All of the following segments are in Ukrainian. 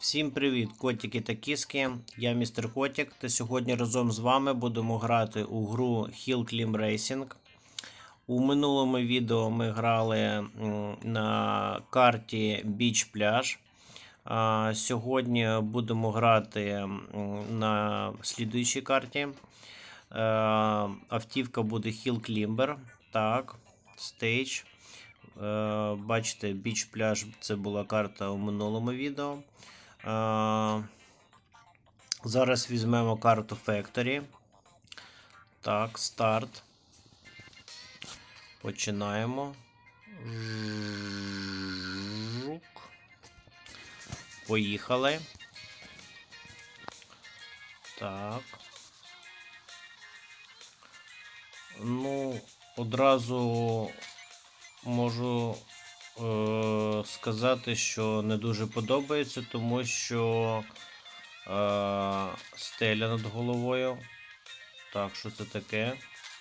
Всім привіт, котики та кіски. Я містер Котик, та сьогодні разом з вами будемо грати у гру Hill Climb Racing. У минулому відео ми грали на карті Beach Pляж. А сьогодні будемо грати на слідуючій карті. Е, Автівка буде Hill Climber. Так, Stage. Е, Бачите, біч пляж це була карта у минулому відео. Е, Зараз візьмемо карту Factory. Так, старт. Починаємо. Жук. Поїхали. Так. Ну, одразу можу е, сказати, що не дуже подобається, тому що е, стеля над головою. Так, що це таке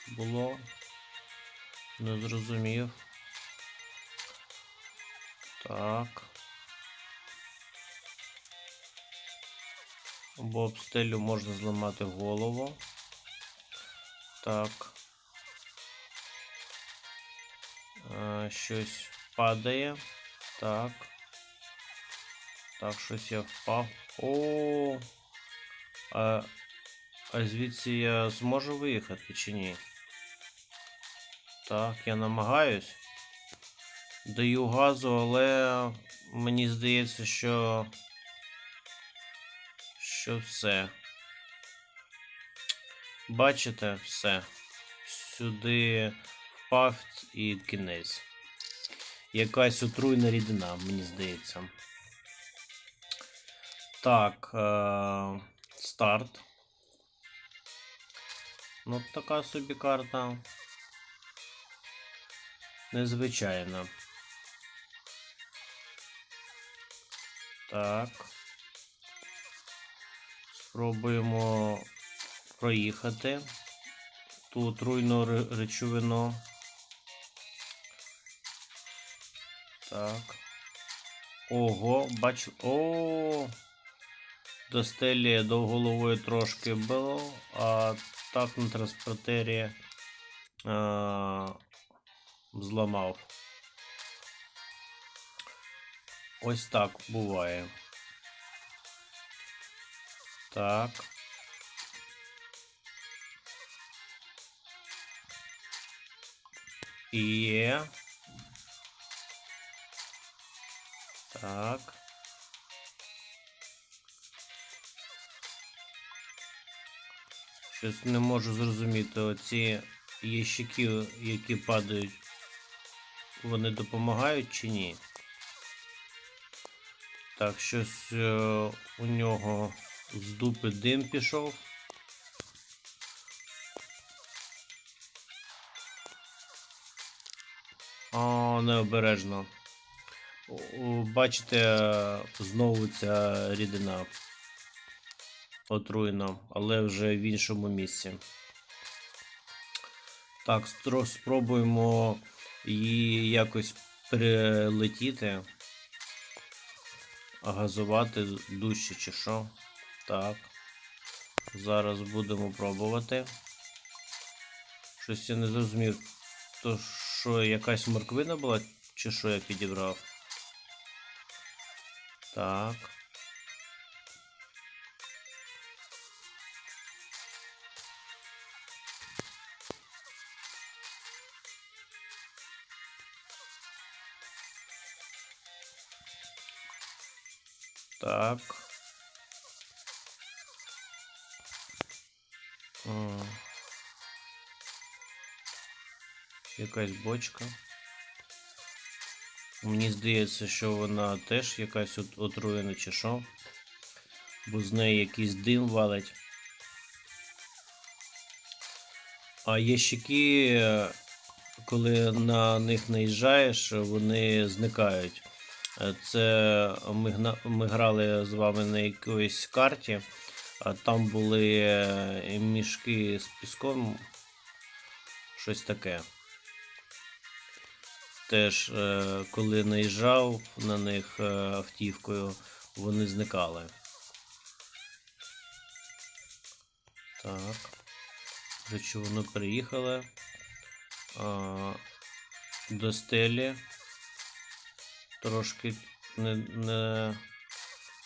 було? Не зрозумів. Так. Бо об стелю можна зламати голову. Так. Е, щось падає. Так. Так, щось я впав. О. А, а звідси я зможу виїхати чи ні? Так, я намагаюсь. Даю газу, але мені здається, що. Що все. Бачите, все. Сюди впав і кінець. Якась отруйна рідина, мені здається. Так, е- старт. Ну, така собі карта. Незвичайна. Так. Спробуємо проїхати. Ту отруйну речовину. Так. Ого, бачу. О! До стелі до головою трошки було, а так на транспортері а, зламав. Ось так буває. Так. Є. Так. Щось не можу зрозуміти. Оці ящики, які падають, вони допомагають чи ні? Так, щось е, у нього з дупи дим пішов. О, необережно. Бачите, знову ця рідина отруєна, але вже в іншому місці. Так, спробуємо її якось перелетіти. Газувати дужче чи що. Так. Зараз будемо пробувати. Щось я не зрозумів. То що якась морквина була, чи що я підібрав? Так. Так. О. Якась бочка. Мені здається, що вона теж якась от- отруєна чи що. Бо з неї якийсь дим валить. А ящики, е, коли на них наїжджаєш, вони зникають. Е, Це ми, ми грали з вами на якоїсь карті, там були е, мішки з піском, щось таке. Теж, е, коли наїжджав на них е, автівкою, вони зникали. Так. Речовину переїхали. А, до стелі. Трошки не, не.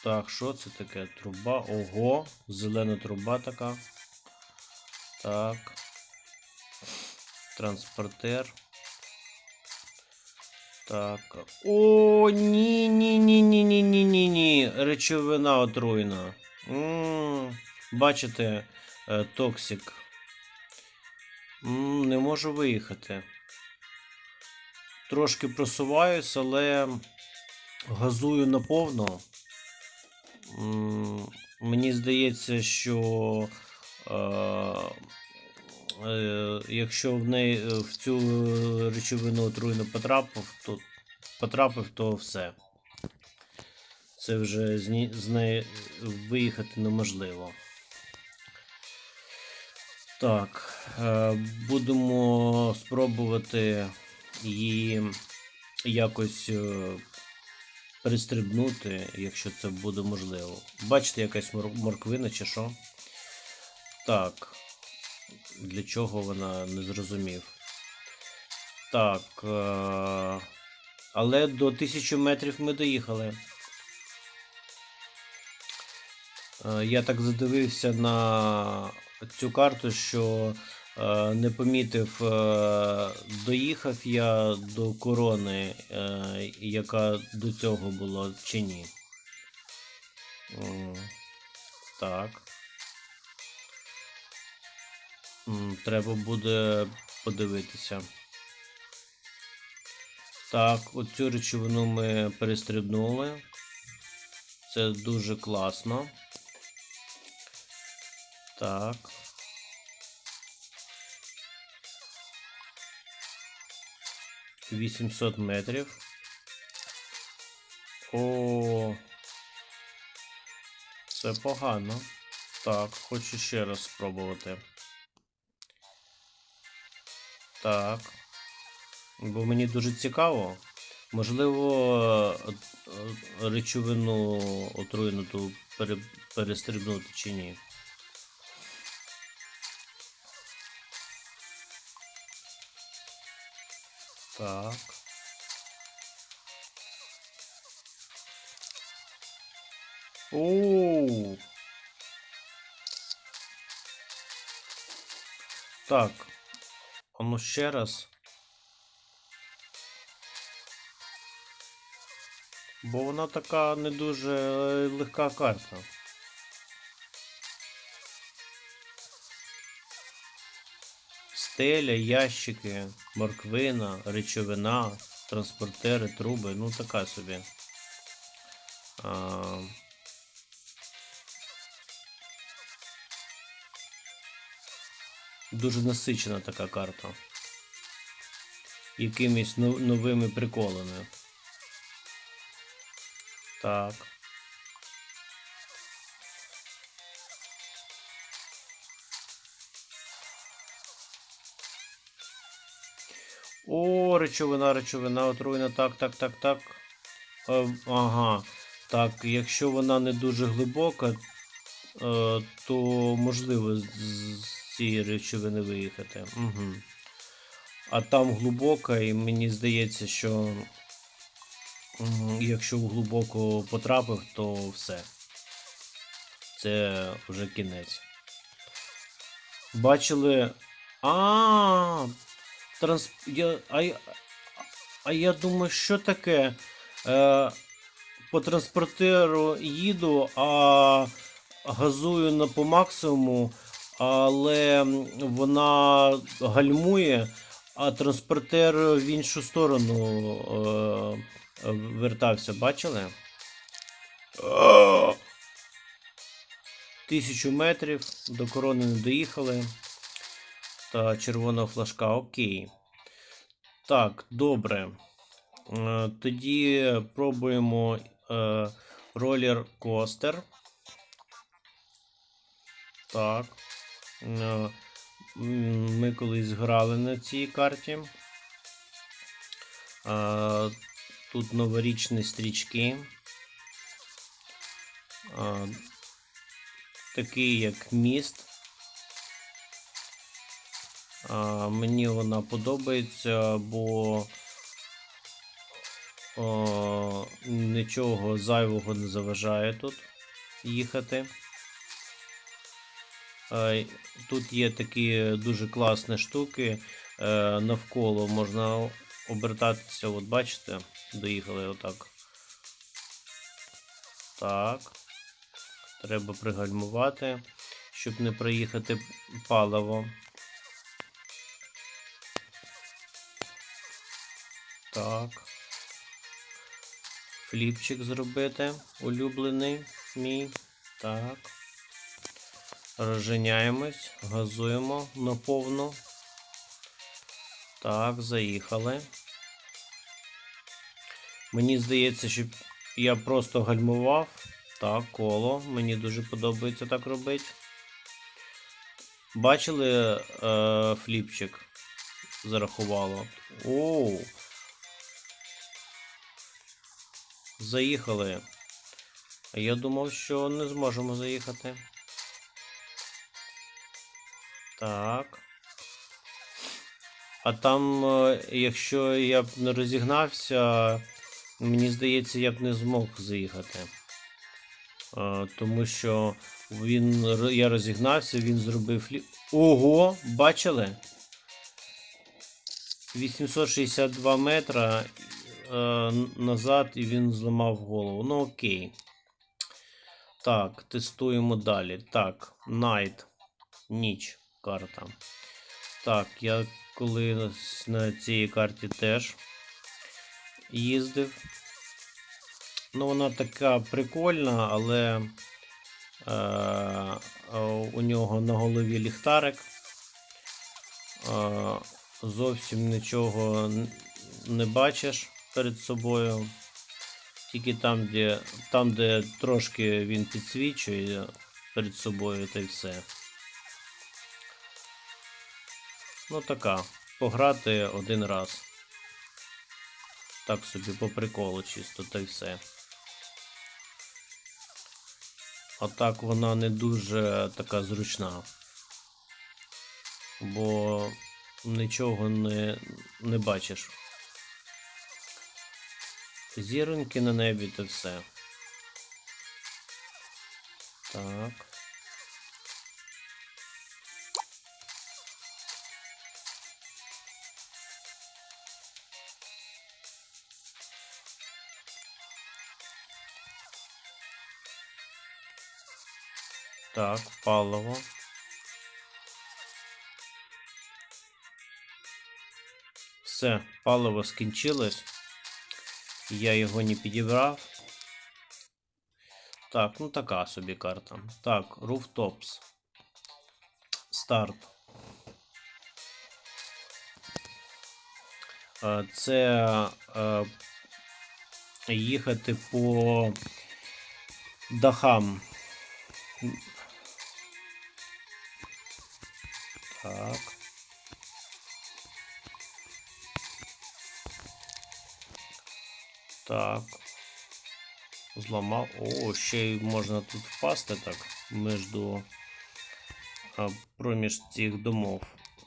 Так, що це таке? Труба. Ого, зелена труба така. Так. Транспортер. Так. О, ні, ні, ні, ні, ні, ні, ні, ні. Речовина отруйна. м бачите, е, токсик. м не можу виїхати. Трошки просуваюсь, але газую наповно. М, Мені здається, що е, якщо в неї е, в цю речовину отруйно потрапив, то потрапив, то все. Це вже з, неї виїхати неможливо. Так, е, будемо спробувати її якось е, пристрибнути, якщо це буде можливо. Бачите, якась морквина чи що? Так. Для чого вона не зрозумів. Так. Е- але до 1000 метрів ми доїхали. Е, Я так задивився на цю карту, що е, не помітив, доїхав я до корони, яка до цього була чи ні. Так. Треба буде подивитися. Так, оцю речовину ми перестрибнули. Це дуже класно. Так. Вісімсот метрів. О. Це погано. Так, хочу ще раз спробувати. Так. Бо мені дуже цікаво. Можливо, е, е, речовину отруєну ту пере, перестрибнути чи ні. Так. Оу. Так. Ну ще раз. Бо вона така не дуже е, легка карта. Стеля, ящики, морквина, речовина, транспортери, труби, ну така собі. А... Дуже насичена така карта. Якимись но- новими приколами. Так. О, речовина, речовина отруйна. Так, так, так, так. Е, ага. Так, якщо вона не дуже глибока, е, то можливо з цієї речовини виїхати. Угу. А там глибока, і мені здається, що якщо глибоко потрапив, то все. Це вже кінець. Бачили. А, транс... я... А, я... а я думаю, що таке? Е, по транспортеру їду, а газую на по максимуму, але вона гальмує, а транспортер в іншу сторону е, вертався, бачили? Тисячу метрів до корони не доїхали. Та червона флажка, окей. Так, добре. Е, Тоді пробуємо е, ролер костер. Так. Е, Ми колись грали на цій карті. Е, Тут новорічні стрічки. такий як міст. Мені вона подобається, бо нічого зайвого не заважає тут їхати. Е, Тут є такі дуже класні штуки. е, Навколо можна обертатися. От бачите, доїхали отак. Так. Треба пригальмувати, щоб не проїхати паливо. Так. Фліпчик зробити. Улюблений мій. Так. Розженяємось, газуємо на повну. Так, заїхали. Мені здається, що я просто гальмував. Так, коло. Мені дуже подобається так робити. Бачили е, фліпчик? Зарахувало. Оу. Заїхали. Я думав, що не зможемо заїхати. Так. А там, е, якщо я б не розігнався, мені здається, я б не змог заїхати. Е, Тому що він, я розігнався, він зробив фліп. Ого, бачили? 862 метра е, назад і він зламав голову. Ну окей. Так, тестуємо далі. Так, Night. Ніч карта. Так, я коли на, цій карті теж їздив. Ну, вона така прикольна, але е, у нього на голові ліхтарик. Е, зовсім нічого не бачиш перед собою. Тільки там, де, там, де трошки він підсвічує перед собою, та й все. Ну така. Пограти один раз. Так собі по приколу чисто, та й все. А так вона не дуже така зручна. Бо нічого не, не бачиш. Зіроньки на небі та все. Так. Так, паливо. Все, паливо скінчилось. Я його не підібрав. Так, ну така собі карта. Так, Rooftops. Старт. Е, Це е, їхати по дахам. Так. Так. Зламав. О, ще й можна тут впасти так між проміж цих домов.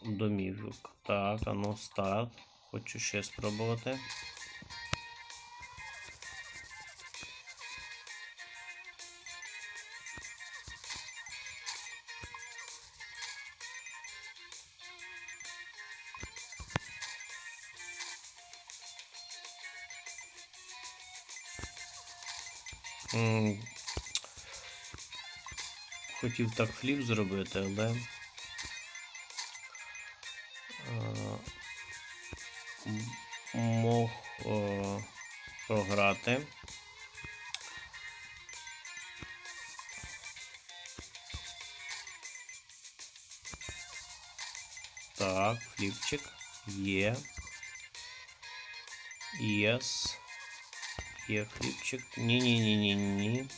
Домівок. Так, а ну старт. Хочу ще спробувати. Хотів так фліп зробити, але. е, Мог програти. Так, фліпчик. Є. Єс. Є фліпчик. Ні-ні-ні-ні-ні.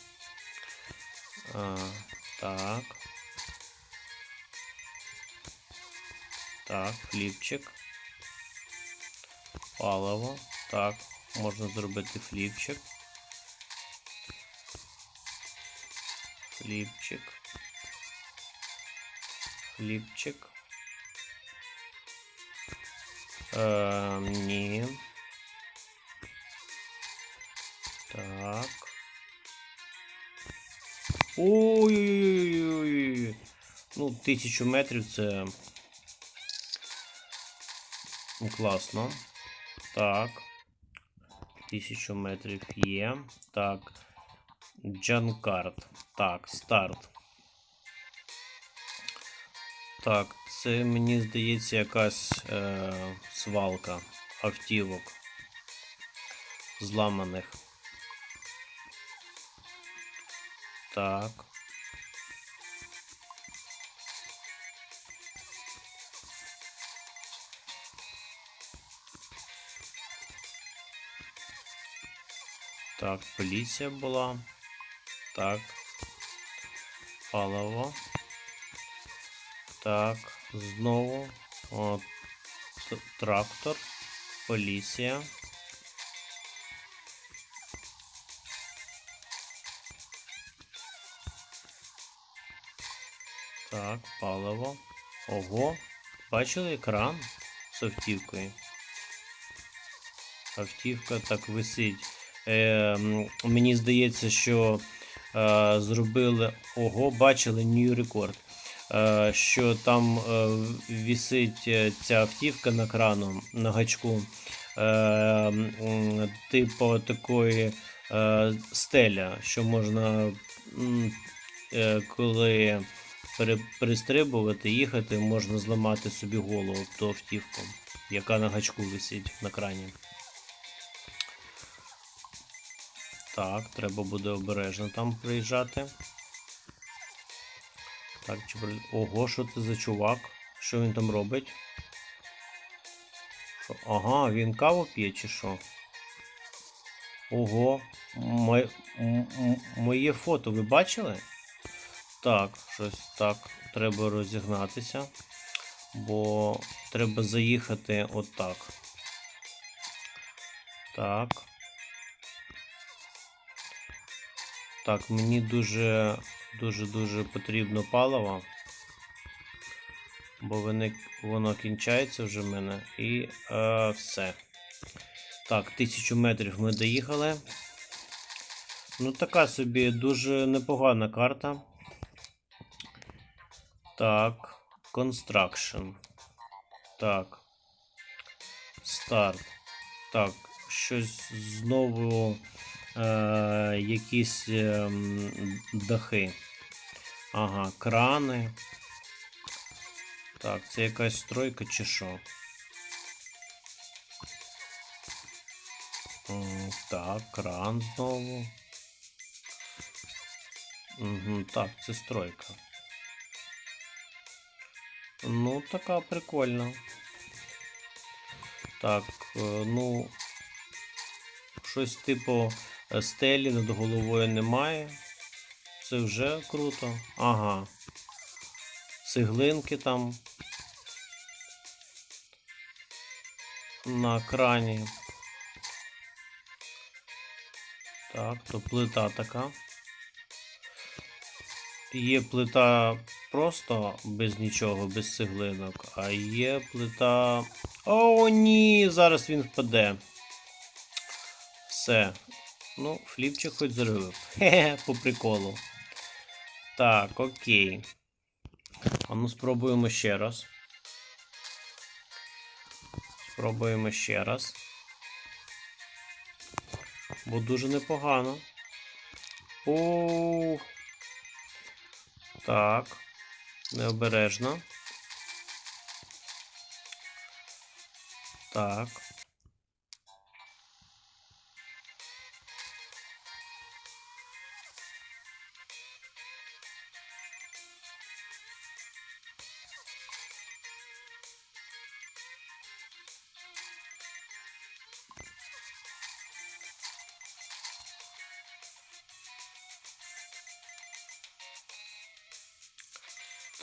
А, так. Так, фліпчик. Паливо. Так, можна зробити фліпчик. Фліпчик. Фліпчик. Е, ні. Так. Ой-ой-ой. Ну, тисячу метрів це. Ну, класно. Так. Тисячу метрів є. Так. Джанкарт. Так, старт. Так, це мені здається якась е, свалка автівок зламаних. Так. Так, поліція була. Так. Паливо. Так, знову. О, т- трактор. Поліція. Так, паливо. Ого. Бачили екран з автівкою? Автівка так висить. Е, мені здається, що е, зробили. Ого, бачили new рекорд. Е, що там е, висить е, ця автівка на крану на гачку. Е, типу такої е, стеля, що можна, е, коли перестрибувати, їхати, можна зламати собі голову ту автівку, яка на гачку висить на крані. Так, треба буде обережно там приїжджати. Так, чи Ого, що це за чувак? Що він там робить? Що? Ага, він каву п'є чи що? Ого, моє фото ви бачили? Так, щось так. Треба розігнатися. Бо треба заїхати отак. Так. Так, мені дуже дуже дуже потрібно паливо. Бо вони, воно кінчається вже в мене. І е, все. Так, тисячу метрів ми доїхали. Ну, така собі дуже непогана карта. Так. Construction. Так. Старт. Так. Щось знову. Е, якісь е, дахи. Ага, крани. Так, це якась стройка чи що? Так, кран знову. Угу, так, це стройка. Ну, така прикольна. Так, е, ну. Щось типу е, стелі над головою немає. Це вже круто. Ага. Цеглинки там. На крані. Так, то плита така. Є плита просто без нічого, без цеглинок, а є плита. О, ні! Зараз він впаде. Все. Ну, фліпчик хоч зробив. Хе-хе, по приколу. Так, окей. А ну спробуємо ще раз. Спробуємо ще раз. Бо дуже непогано. О. Так. Необережно. Так.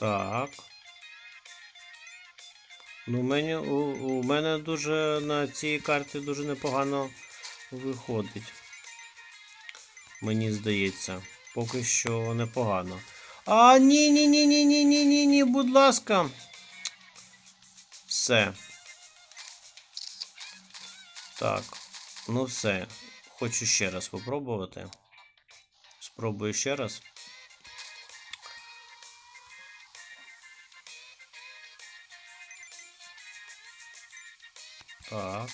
Так. Ну, мені, у, у мене дуже на цій карті дуже непогано виходить. Мені здається. Поки що непогано. А, ні, ні, ні, ні, ні, ні, ні, ні, будь ласка. Все. Так, ну все. Хочу ще раз попробувати. Спробую ще раз. Так.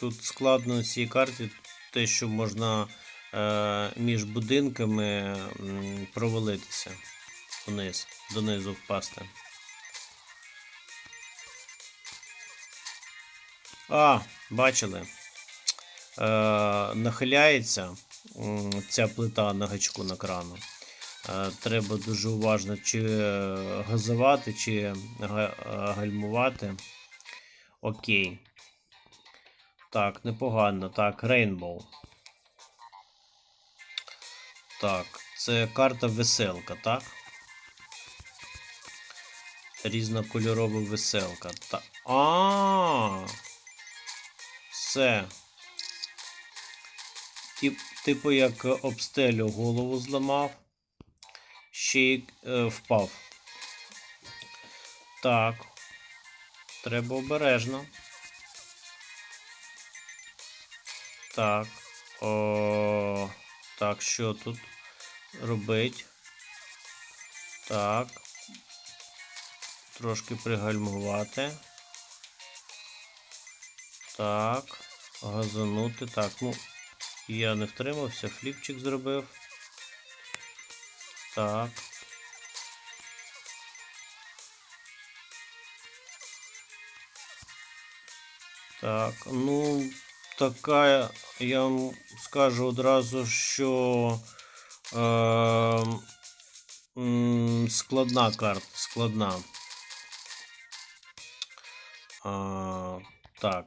Тут складно на цій карті те, що можна е, між будинками провалитися вниз, донизу впасти. А, бачили. Е, нахиляється ця плита на гачку на крану. Е, треба дуже уважно чи е, газувати, чи гальмувати. Окей. Так, непогано. Так, Rainbow. Так, це карта веселка, так? Різнокольорова веселка. Та... А. Все. Тип, типу як об стелю голову зламав. Ще й е, впав. Так. Треба обережно. Так. О, так, що тут робить? Так. Трошки пригальмувати. Так. Газанути. Так, ну. Я не втримався, фліпчик зробив. Так. Так, ну, така, я вам скажу одразу, що е, складна карта, складна. А, так,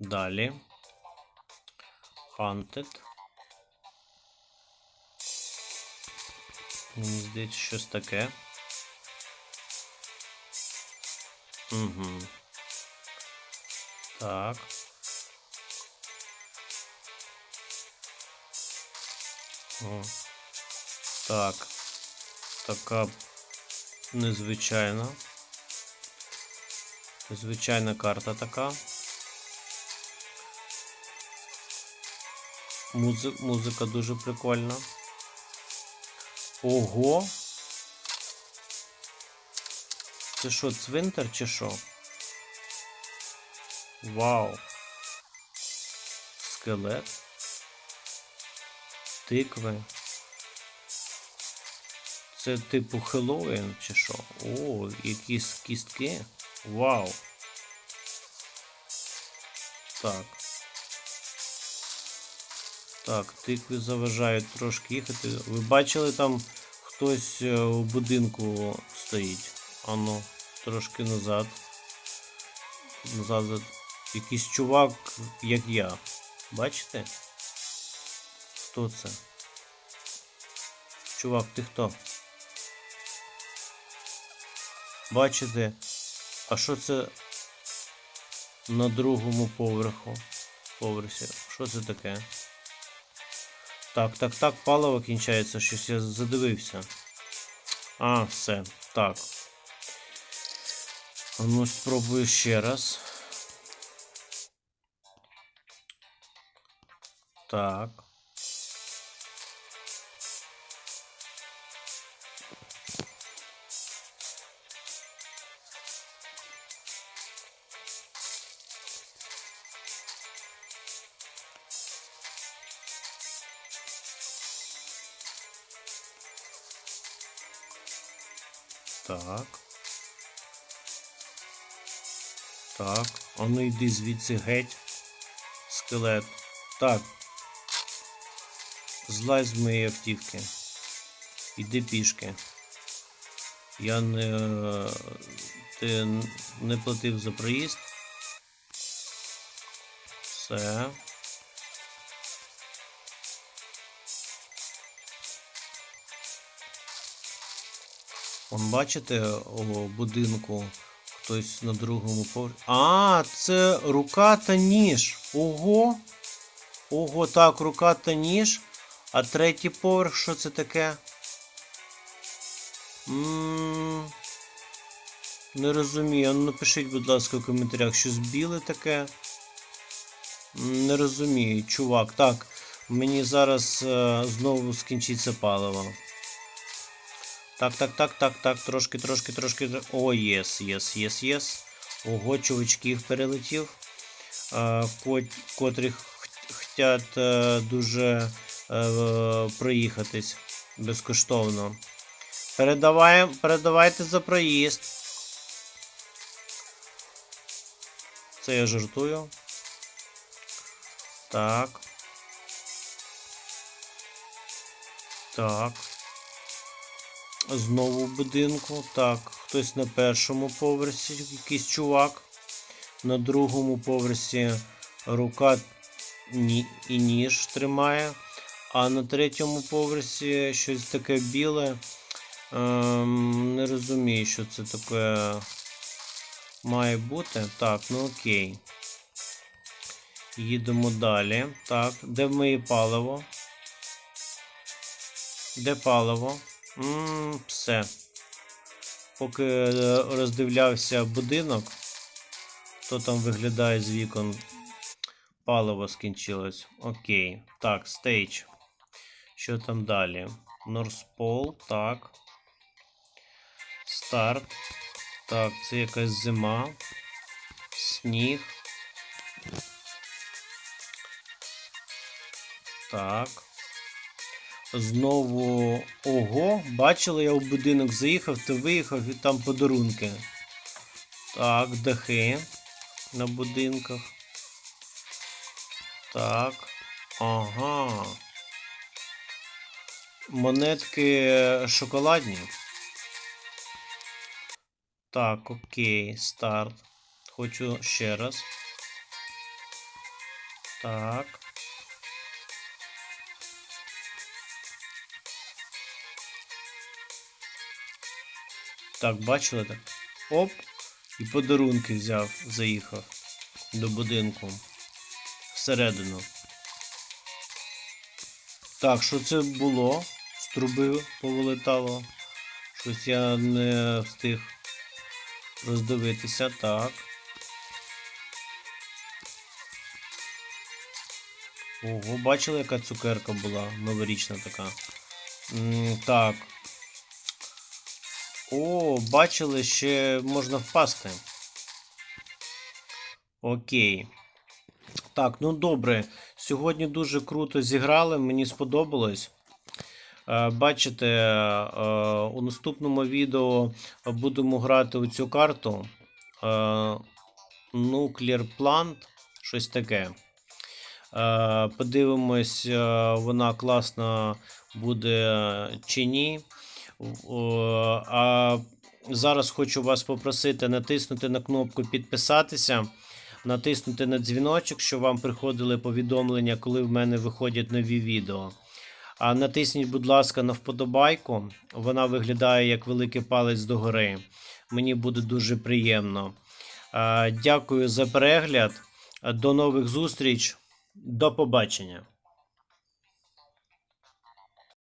далі. Hunted. Мені здається, щось таке. Угу. Так. О. Так. Така незвичайна. Звичайна карта така. Музи... Музика дуже прикольна. Ого. Це що, цвинтар чи що? Вау. Скелет. Тикви. Це типу Хеллоуін чи що? О, якісь кістки. Вау. Так. Так, тикви заважають трошки їхати. Ви бачили там хтось е, у будинку стоїть. Ану, трошки назад. Назад. Якийсь чувак, як я. Бачите? Хто це? Чувак, ти хто? Бачите? А що це на другому поверху? Поверсі? Що це таке? Так, так, так, паливо кінчається, щось я задивився. А, все. Так. Ну, спробую ще раз. Так. Так. Так. А ну йди звідси геть. Скелет. Так. Злазь з моєї автівки. Іди пішки. Я не. Ти не платив за проїзд. Все. Он бачите у будинку хтось на другому поверсі. А, це рука та ніж. Ого. Ого, так, рука та ніж. А третій поверх, що це таке? м не розумію. Ну, напишіть, будь ласка, в коментарях, щось біле таке. Не розумію, чувак. Так, мені зараз е, знову скінчиться паливо. Так, так, так, так, так, трошки, трошки, трошки. О, єс, єс, єс, єс. Ого, чувачків перелетів. Е, кот, котрі хотять е, дуже е, проїхатись безкоштовно. Передаваємо, передавайте за проїзд. Це я жартую. Так. Так. Знову в будинку. Так, хтось на першому поверсі, якийсь чувак. На другому поверсі рука і ніж тримає. А на третьому поверсі щось таке біле. Ем, не розумію, що це таке має бути. Так, ну окей. Їдемо далі. Так, де моє паливо? Де паливо? М все. Поки е, роздивлявся будинок, хто там виглядає з вікон. Паливо скінчилось. Окей. Так, стейдж. Що там далі? Норспол, так. Старт. Так, це якась зима. Сніг. Так. Знову. Ого, бачили, я в будинок заїхав, то виїхав і там подарунки. Так, дахи на будинках. Так. Ага. Монетки шоколадні. Так, окей, старт. Хочу ще раз. Так. Так, бачили так? Оп. І подарунки взяв, заїхав до будинку. Всередину. Так, що це було? З труби повилетало. Щось я не встиг роздивитися. Так. Ого, бачили, яка цукерка була новорічна така. М, так. О, бачили, ще можна впасти. Окей. Так, ну добре. Сьогодні дуже круто зіграли, мені сподобалось. Е, Бачите, е, у наступному відео будемо грати у цю карту. Е, Nuclear Plant, щось таке. Е, Подивимось, е, вона класна буде чи ні. А зараз хочу вас попросити натиснути на кнопку підписатися, натиснути на дзвіночок, щоб вам приходили повідомлення, коли в мене виходять нові відео. А натисніть, будь ласка, на вподобайку. Вона виглядає як великий палець догори. Мені буде дуже приємно. Дякую за перегляд. До нових зустріч. До побачення.